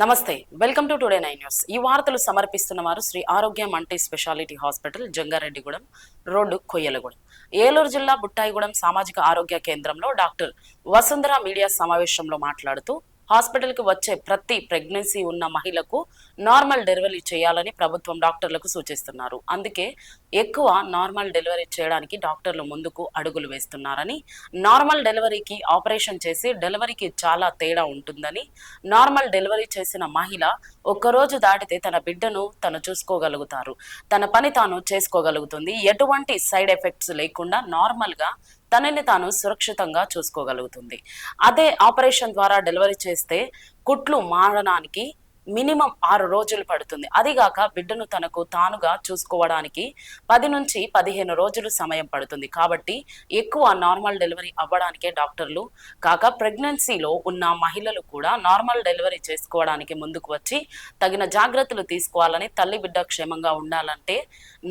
నమస్తే. Welcome to today nine news. ఈ వార్తలు సమర్పిస్తున్న వారు Sri Arogya multi specialty hospital Jangareddygudem road Koyyalagudem. Eluru జిల్లా బుట్టాయిగూడెం సామాజిక ఆరోగ్య కేంద్రంలో డాక్టర్ వసుంధర మీడియా సమావేశంలో మాట్లాడుతూ హాస్పిటల్కి వచ్చే ప్రతి ప్రెగ్నెన్సీ ఉన్న మహిళకు నార్మల్ డెలివరీ చేయాలని ప్రభుత్వం డాక్టర్లకు సూచిస్తున్నారు. అందుకే ఎక్కువ నార్మల్ డెలివరీ చేయడానికి డాక్టర్లు ముందుకు అడుగులు వేస్తున్నారని నార్మల్ డెలివరీకి ఆపరేషన్ చేసి డెలివరీకి చాలా తేడా ఉంటుందని నార్మల్ డెలివరీ చేసిన మహిళ ఒక్కరోజు దాటితే తన బిడ్డను తను చూసుకోగలుగుతారు. తన పని తాను చేసుకోగలుగుతుంది. ఎటువంటి సైడ్ ఎఫెక్ట్స్ లేకుండా నార్మల్గా తనని తాను సురక్షితంగా చూసుకోగలుగుతుంది. అదే ఆపరేషన్ ద్వారా డెలివరీ చేస్తే కుట్లు మారడానికి మినిమం ఆరు రోజులు పడుతుంది. అదిగాక బిడ్డను తనకు తానుగా చూసుకోవడానికి పది నుంచి పదిహేను రోజులు సమయం పడుతుంది. కాబట్టి ఎక్కువ నార్మల్ డెలివరీ అవ్వడానికే డాక్టర్లు కాక ప్రెగ్నెన్సీలో ఉన్న మహిళలు కూడా నార్మల్ డెలివరీ చేసుకోవడానికి ముందుకు వచ్చి తగిన జాగ్రత్తలు తీసుకోవాలని తల్లి బిడ్డ క్షేమంగా ఉండాలంటే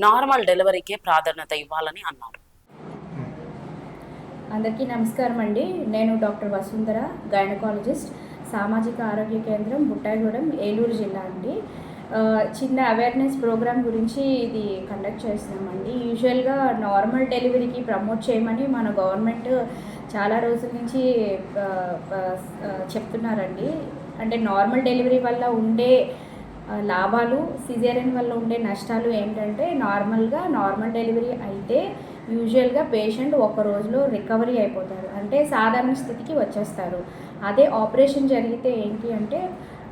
నార్మల్ డెలివరీకే ప్రాధాన్యత ఇవ్వాలని అన్నారు. అందరికీ నమస్కారం అండి. నేను డాక్టర్ వసుంధర గైనకాలజిస్ట్ సామాజిక ఆరోగ్య కేంద్రం బుట్టాయిగూడెం ఏలూరు జిల్లా అండి. చిన్న అవేర్నెస్ ప్రోగ్రామ్ గురించి ఇది కండక్ట్ చేస్తున్నామండి. యూజువల్గా నార్మల్ డెలివరీకి ప్రమోట్ చేయమని మన గవర్నమెంట్ చాలా రోజుల నుంచి చెప్తున్నారండి. అంటే నార్మల్ డెలివరీ వల్ల ఉండే లాభాలు సిజేరియన్ వల్ల ఉండే నష్టాలు ఏంటంటే నార్మల్గా నార్మల్ డెలివరీ అయితే యూజువల్గా పేషెంట్ ఒక రోజులో రికవరీ అయిపోతారు. అంటే సాధారణ స్థితికి వచ్చేస్తారు. అదే ఆపరేషన్ జరిగితే ఏంటి అంటే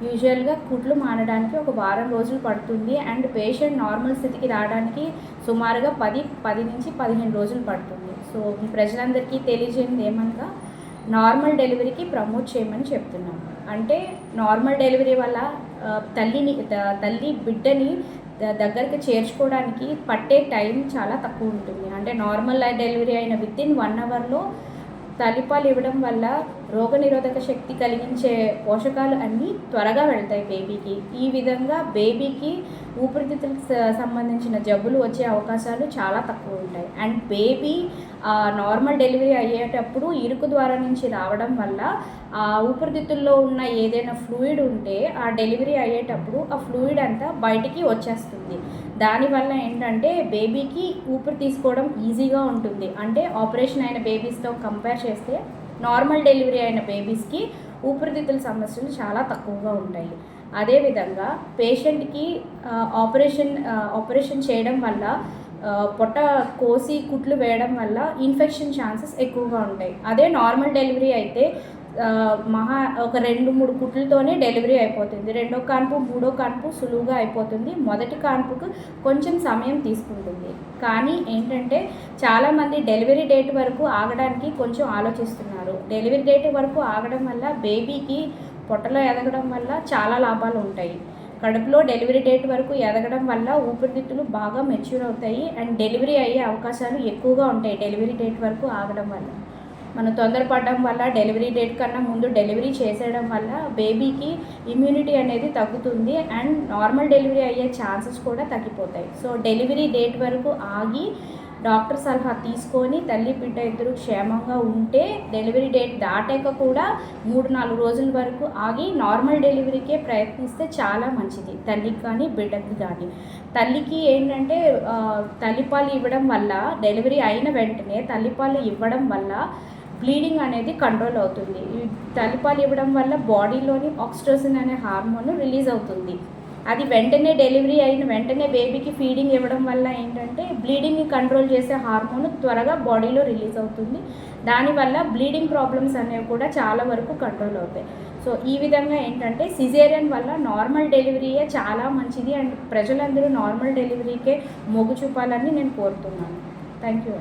యూజువల్గా కుట్లు మానడానికి ఒక వారం రోజులు పడుతుంది. అండ్ పేషెంట్ నార్మల్ స్థితికి రావడానికి సుమారుగా పది పది నుంచి పదిహేను రోజులు పడుతుంది. సో మీ ప్రజలందరికీ తెలియజేయండి ఏమనగా నార్మల్ డెలివరీకి ప్రమోట్ చేయమని చెప్తున్నాం. అంటే నార్మల్ డెలివరీ వల్ల తల్లిని తల్లి బిడ్డని దగ్గరికి చేర్చుకోవడానికి పట్టే టైం చాలా తక్కువ ఉంటుంది. అంటే నార్మల్ డెలివరీ అయిన విత్ ఇన్ వన్ అవర్లో తలిపాలు ఇవ్వడం వల్ల రోగనిరోధక శక్తి కలిగించే పోషకాలు అన్నీ త్వరగా వెళ్తాయి బేబీకి. ఈ విధంగా బేబీకి ఊపిరితిత్తులకు సంబంధించిన జబ్బులు వచ్చే అవకాశాలు చాలా తక్కువ ఉంటాయి. అండ్ బేబీ నార్మల్ డెలివరీ అయ్యేటప్పుడు ఇరుకు ద్వారా నుంచి రావడం వల్ల ఆ ఊపిరితిత్తుల్లో ఉన్న ఏదైనా ఫ్లూయిడ్ ఉంటే ఆ డెలివరీ అయ్యేటప్పుడు ఆ ఫ్లూయిడ్ అంతా బయటికి వచ్చేస్తుంది. దానివల్ల ఏంటంటే బేబీకి ఊపిరి తీసుకోవడం ఈజీగా ఉంటుంది. అంటే ఆపరేషన్ అయిన బేబీస్తో కంపేర్ చేస్తే నార్మల్ డెలివరీ అయిన బేబీస్కి ఊపిరితిత్తుల సమస్యలు చాలా తక్కువగా ఉంటాయి. అదేవిధంగా పేషెంట్కి ఆపరేషన్ ఆపరేషన్ చేయడం వల్ల పొట్ట కోసి కుట్లు వేయడం వల్ల ఇన్ఫెక్షన్ ఛాన్సెస్ ఎక్కువగా ఉంటాయి. అదే నార్మల్ డెలివరీ అయితే మహా ఒక రెండు మూడు కుట్లతోనే డెలివరీ అయిపోతుంది. రెండో కాన్పు మూడో కాన్పు సులువుగా అయిపోతుంది. మొదటి కాన్పుకు కొంచెం సమయం తీసుకుంటుంది. కానీ ఏంటంటే చాలామంది డెలివరీ డేట్ వరకు ఆగడానికి కొంచెం ఆలోచిస్తున్నారు. డెలివరీ డేట్ వరకు ఆగడం వల్ల బేబీకి పొట్టలో ఎదగడం వల్ల చాలా లాభాలు ఉంటాయి. కడుపులో డెలివరీ డేట్ వరకు ఎదగడం వల్ల ఊపిరితిత్తులు బాగా మెచ్యూర్ అవుతాయి అండ్ డెలివరీ అయ్యే అవకాశాలు ఎక్కువగా ఉంటాయి డెలివరీ డేట్ వరకు ఆగడం వల్ల. మనం తొందరపడడం వల్ల డెలివరీ డేట్ కన్నా ముందు డెలివరీ చేసేయడం వల్ల బేబీకి ఇమ్యూనిటీ అనేది తగ్గుతుంది అండ్ నార్మల్ డెలివరీ అయ్యే ఛాన్సెస్ కూడా తగ్గిపోతాయి. సో డెలివరీ డేట్ వరకు ఆగి డాక్టర్ సలహా తీసుకొని తల్లి బిడ్డ ఇద్దరు క్షేమంగా ఉంటే డెలివరీ డేట్ దాటాక కూడా మూడు నాలుగు రోజుల వరకు ఆగి నార్మల్ డెలివరీకే ప్రయత్నిస్తే చాలా మంచిది తల్లికి కానీ బిడ్డకి కానీ. తల్లికి ఏంటంటే తల్లిపాలు ఇవ్వడం వల్ల డెలివరీ అయిన వెంటనే తల్లిపాలు ఇవ్వడం వల్ల బ్లీడింగ్ అనేది కంట్రోల్ అవుతుంది. తల్లిపాలు ఇవ్వడం వల్ల బాడీలోని ఆక్సిటోసిన్ అనే హార్మోన్ రిలీజ్ అవుతుంది. అది వెంటనే డెలివరీ అయిన వెంటనే బేబీకి ఫీడింగ్ ఇవ్వడం వల్ల ఏంటంటే బ్లీడింగ్ని కంట్రోల్ చేసే హార్మోన్ త్వరగా బాడీలో రిలీజ్ అవుతుంది. దానివల్ల బ్లీడింగ్ ప్రాబ్లమ్స్ అనేవి కూడా చాలా వరకు కంట్రోల్ అవుతాయి. సో ఈ విధంగా ఏంటంటే సిజేరియన్ వల్ల నార్మల్ డెలివరీయే చాలా మంచిది అండ్ ప్రజలందరూ నార్మల్ డెలివరీకే మొగ్గు చూపాలని నేను కోరుతున్నాను. Thank you